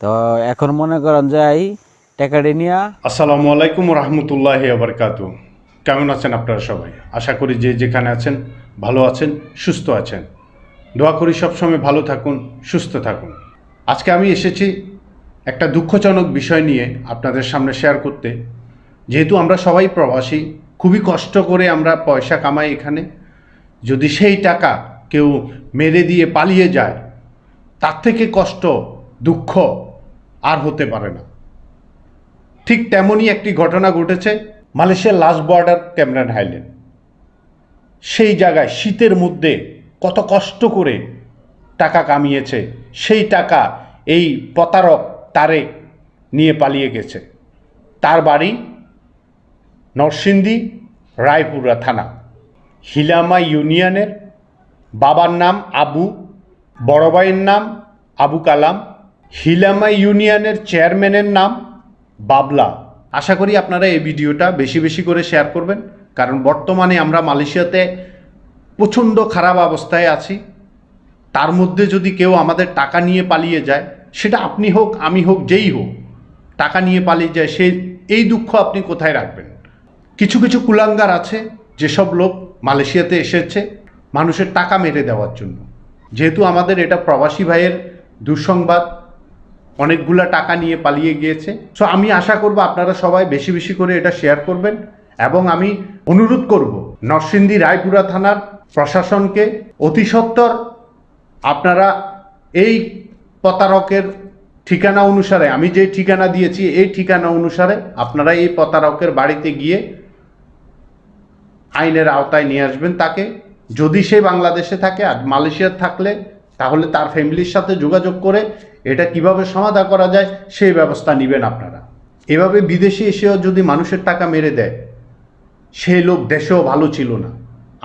তো এখন মনে করেন যাই টাকাটি আসসালামু আলাইকুম রহমতুল্লাহ আবরকাতু কেমন আছেন আপনারা সবাই? আশা করি যে যেখানে আছেন, ভালো আছেন, সুস্থ আছেন। দোয়া করি সবসময় ভালো থাকুন, সুস্থ থাকুন। আজকে আমি এসেছি একটা দুঃখজনক বিষয় নিয়ে আপনাদের সামনে শেয়ার করতে। যেহেতু আমরা সবাই প্রবাসী, খুবই কষ্ট করে আমরা পয়সা কামাই এখানে। যদি সেই টাকা কেউ মেরে দিয়ে পালিয়ে যায়, তার থেকে কষ্ট, দুঃখ আর হতে পারে না। ঠিক তেমনই একটি ঘটনা ঘটেছে মালয়েশিয়ার লাস্ট বর্ডার ক্যামেরান হাইল্যান্ড। সেই জায়গায় শীতের মধ্যে কত কষ্ট করে টাকা কামিয়েছে, সেই টাকা এই প্রতারক তারে নিয়ে পালিয়ে গেছে। তার বাড়ি নরসিংদী, রায়পুরা থানা। হিলামা ইউনিয়নের বাবার নাম আবু, বড় ভাইয়ের নাম আবু কালাম হিলামা ইউনিয়নের চেয়ারম্যানের নাম বাবলা। আশা করি আপনারা এই ভিডিওটা বেশি বেশি করে শেয়ার করবেন, কারণ বর্তমানে আমরা মালয়েশিয়াতে প্রচণ্ড খারাপ অবস্থায় আছি। তার মধ্যে যদি কেউ আমাদের টাকা নিয়ে পালিয়ে যায়, সেটা আপনি হোক, আমি হোক, যেই হোক, টাকা নিয়ে পালিয়ে যায়, সে, এই দুঃখ আপনি কোথায় রাখবেন? কিছু কিছু কুলাঙ্গার আছে, যেসব লোক মালয়েশিয়াতে এসেছে মানুষের টাকা মেরে দেওয়ার জন্য। যেহেতু আমাদের এটা প্রবাসী ভাইয়ের দুঃসংবাদ অনেকগুলা টাকা নিয়ে পালিয়ে গিয়েছে। সো আমি আশা করব আপনারা সবাই বেশি বেশি করে এটা শেয়ার করবেন এবং আমি অনুরোধ করব নরসিংদী রায়পুরা থানার প্রশাসনকে অতি আপনারা এই প্রতারকের ঠিকানা অনুসারে, আমি যে ঠিকানা দিয়েছি এই ঠিকানা অনুসারে আপনারা এই প্রতারকের বাড়িতে গিয়ে আইনের আওতায় নিয়ে আসবেন তাকে। যদি সে বাংলাদেশে থাকে আর মালয়েশিয়ার থাকলে তাহলে তার ফ্যামিলির সাথে যোগাযোগ করে এটা কীভাবে সমাধা করা যায় সেই ব্যবস্থা নেবেন আপনারা। এভাবে বিদেশে এসেও যদি মানুষের টাকা মেরে দেয় সেই লোক দেশেও ভালো ছিল না,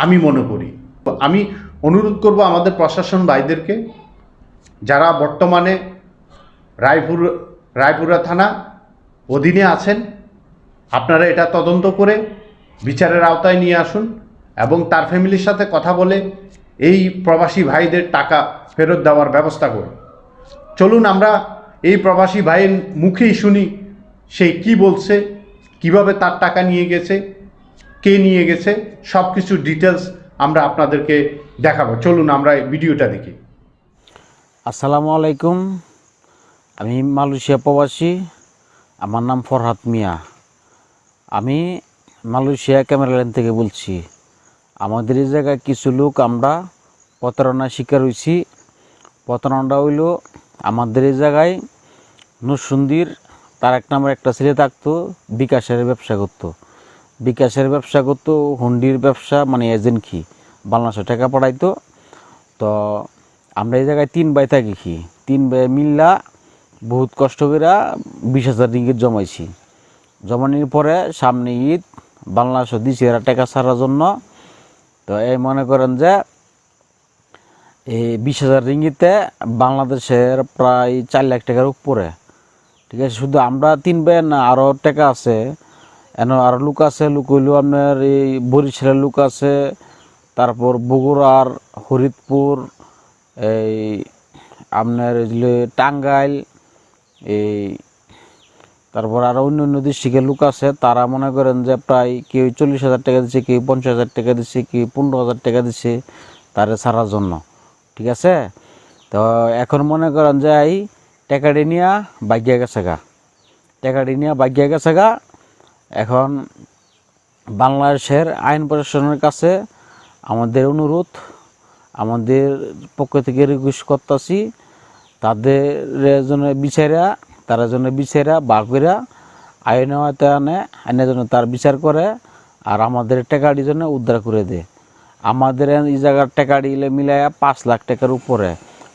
আমি মনে করি। আমি অনুরোধ করব আমাদের প্রশাসন ভাইদেরকে, যারা বর্তমানে রায়পুর, রায়পুরা থানা অধীনে আছেন, আপনারা এটা তদন্ত করে বিচারের আওতায় নিয়ে আসুন এবং তার ফ্যামিলির সাথে কথা বলে এই প্রবাসী ভাইদের টাকা ফেরত দেওয়ার ব্যবস্থা করুন। চলুন আমরা এই প্রবাসী ভাইয়ের মুখেই শুনি, সে কি বলছে, কীভাবে তার টাকা নিয়ে গেছে, কে নিয়ে গেছে সব কিছু ডিটেলস আমরা আপনাদেরকে দেখাবো। চলুন আমরা এই ভিডিওটা দেখি। আসসালামু আলাইকুম। আমি মালয়েশিয়া প্রবাসী। আমার নাম ফরহাদ মিয়া। আমি মালয়েশিয়া ক্যামেরাল্যান্ড থেকে বলছি। আমাদের এই জায়গায় কিছু লোক আমরা প্রতারণার শিকার হয়েছি। প্রতারণাটা হইল আমাদের এই জায়গায় নুসুন্দির তার এক নামের একটা ছেলে থাকতো, বিকাশের ব্যবসা করতো। বিকাশের ব্যবসা করতো, হুন্ডির ব্যবসা মানে এজেন্ট কি, বাংলাদেশে টাকা পাঠাইতো। তো আমরা এই জায়গায় তিন ভাই থাকি কি, তিন ভাই মিল্লা বহুত কষ্ট করে বিশ হাজার রিঙ্গিত জমাইছি। জমানির পরে সামনে ঈদ বাংলাদেশে দিছি এরা টাকা ছাড়ার জন্য। তো এই মনে করেন যে এই বিশ হাজার রিঙ্গিতে বাংলাদেশের প্রায় চার লাখ টাকার উপরে। ঠিক আছে, শুধু আমরা তিন ভাই না আরও টাকা আছে। এন আরও লোক আছে, লোক হইল আপনার এই বরিশালের লোক আছে, তারপর বগুড়ার হরিদপুর, এই আপনার টাঙ্গাইল, এই তারপর আরও অন্য অন্য ডিস্ট্রিক্টের লোক আছে, তারা মনে করেন যে প্রায় কেউ চল্লিশ হাজার টাকা দিচ্ছে কেউ পঞ্চাশ হাজার টাকা দিচ্ছে কেউ পনেরো হাজার টাকা দিচ্ছে তারা ছাড়ার জন্য। ঠিক আছে? তো এখন মনে করেন যে এই টাকাটি নিয়ে বাগিয়া গেছে গা। বাগিয়া গেছে গা। এখন বাংলাদেশের আইন প্রশাসনের কাছে আমাদের অনুরোধ, আমাদের পক্ষ থেকে রিকোয়েস্ট করতেছি, তাদের জন্য বিচারা তারা জন্য বিচারা বার করে আইন আনে, আইনের জন্য তার বিচার করে, আর আমাদের টাকাটি জন্য উদ্ধার করে দেয় আমাদের এই জায়গার টাকাটি মিলাইয়া পাঁচ লাখ টাকার উপরে।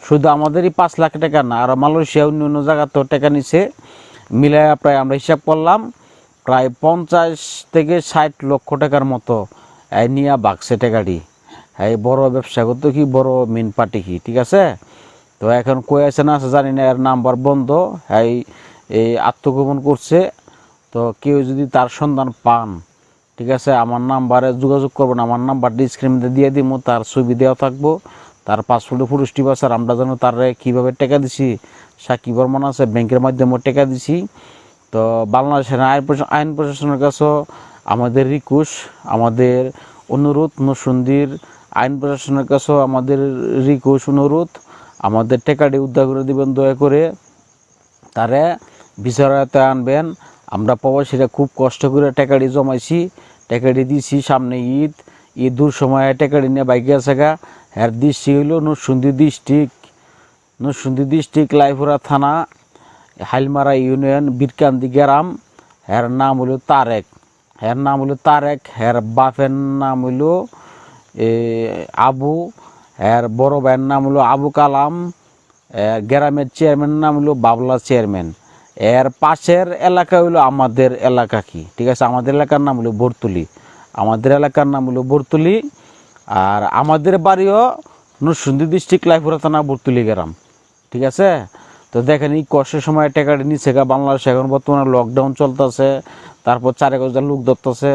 শুধু আমাদেরই পাঁচ লাখ টাকা না, আর মালয়েশিয়া অন্য অন্য জায়গাতেও টাকা নিছে। মিলাইয়া প্রায় আমরা হিসাব করলাম, প্রায় পঞ্চাশ থেকে ষাট লক্ষ টাকার মতো এই নিয়ে বাগছে টাকাটি। এই বড় ব্যবসা করতো কি, বড় মেন পার্টি কি, ঠিক আছে? তো এখন কই আছে না আছে জানি না, এর নাম্বার বন্ধ, এই এই আত্মগোপন করছে। তো কেউ যদি তার সন্ধান পান ঠিক আছে, আমার নাম্বারে যোগাযোগ করবেন, আমার নাম্বারটি স্ক্রিনে দিয়ে দিব তার ছবি দেওয়া থাকব, তার পাসপোর্টে পুরুষটি বাসার আমরা যেন তার কীভাবে টাকা দিছি সাক্ষী বর্মন আছে, ব্যাংকের মাধ্যমে টাকা দিছি। তো বাংলাদেশের আইন আইন প্রশাসনের কাছেও আমাদের রিকুশ আমাদের অনুরোধ, নসুন্দির আইন প্রশাসনের কাছেও আমাদের রিকুশ অনুরোধ, আমাদের টাকাটি উদ্ধার করে দিবেন, দয়া করে। তারে বিচারাতে আনবেন আমরা প্রবাসীরা খুব কষ্ট করে টাকাটি জমাইছি টাকাটি দিছি সামনে ঈদ ঈদুর সময় টাকাটি নিয়ে বাইকে আছে গা। এর দৃষ্টি হইল নরসুন্দি ডিস্ট্রিক্ট নরসুন্দি ডিস্ট্রিক্ট লাইফুরা থানা হাইলমারা ইউনিয়ন বীরকান্দি গ্রাম। এর নাম হলো তারেক। এর নাম হলো তারেক। এর বাপের নাম হইল এ, আবু। এর বড় ভাইয়ের নাম হলো আবু কালাম। গ্রামের চেয়ারম্যানের নাম হলো বাবলা চেয়ারম্যান এর পাশের এলাকা হলো আমাদের এলাকা কি? ঠিক আছে, আমাদের এলাকার নাম হলো বর্তুলি। আমাদের এলাকার নাম হলো বর্তুলি আর আমাদের বাড়িও নরসিংদী ডিস্ট্রিক্ট লাইফুরা থানা বর্তুলি গ্রাম। ঠিক আছে? তো দেখেন, এই কষ্টের সময় টাকাটি নিচ্ছে গা বাংলাদেশে। এখন বর্তমানে লকডাউন চলতেছে, তারপর চারে গজার লোক ধরতেছে।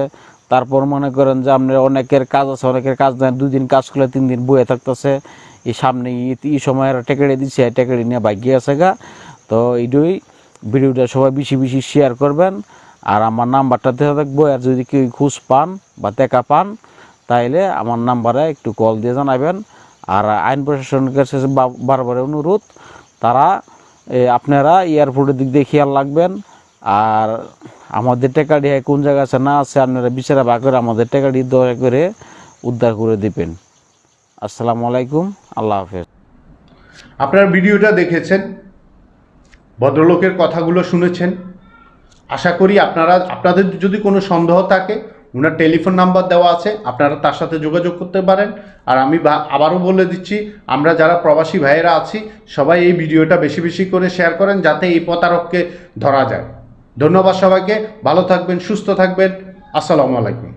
তারপর মনে করেন যে আপনার অনেকের কাজ আছে, অনেকের কাজ নেই। দুই দিন কাজ করলে তিন দিন বয়ে থাকতেছে। এই সামনে ঈদ, এই সময় টেকেড়ে দিচ্ছে টেকেড়ে নিয়ে বাইকে আছে গা। তো এইটাই ভিডিওটা সবাই বেশি বেশি শেয়ার করবেন। আর আমার নাম্বারটা দেওয়া থাকব, আর যদি কেউ খোঁজ পান বা দেখা পান, তাইলে আমার নাম্বারে একটু কল দিয়ে জানাবেন। আর আইন প্রশাসনের কাছে বারবার অনুরোধ, তারা আপনারা এয়ারপোর্টের দিক দিয়ে খেয়াল রাখবেন। আর আমাদের টেকাডি কোন জায়গা আছে, না আছে, আপনারা বিচারা বা করে আমাদের টেকাডি দয়া করে উদ্ধার করে দিবেন। আসসালামু আলাইকুম, আল্লাহ হাফেজ। আপনার ভিডিওটা দেখেছেন ভদ্রলোকের কথাগুলো শুনেছেন। আশা করি আপনারা, আপনাদের যদি কোনো সন্দেহ থাকে ওনার টেলিফোন নাম্বার দেওয়া আছে, আপনারা তার সাথে যোগাযোগ করতে পারেন। আর আমি আবারও বলে দিচ্ছি, আমরা যারা প্রবাসী ভাইয়েরা আছি, সবাই এই ভিডিওটা বেশি বেশি করে শেয়ার করেন, যাতে এই প্রতারককে ধরা যায়। ধন্যবাদ সবাইকে, ভালো থাকবেন, সুস্থ থাকবেন। আসসালামু আলাইকুম।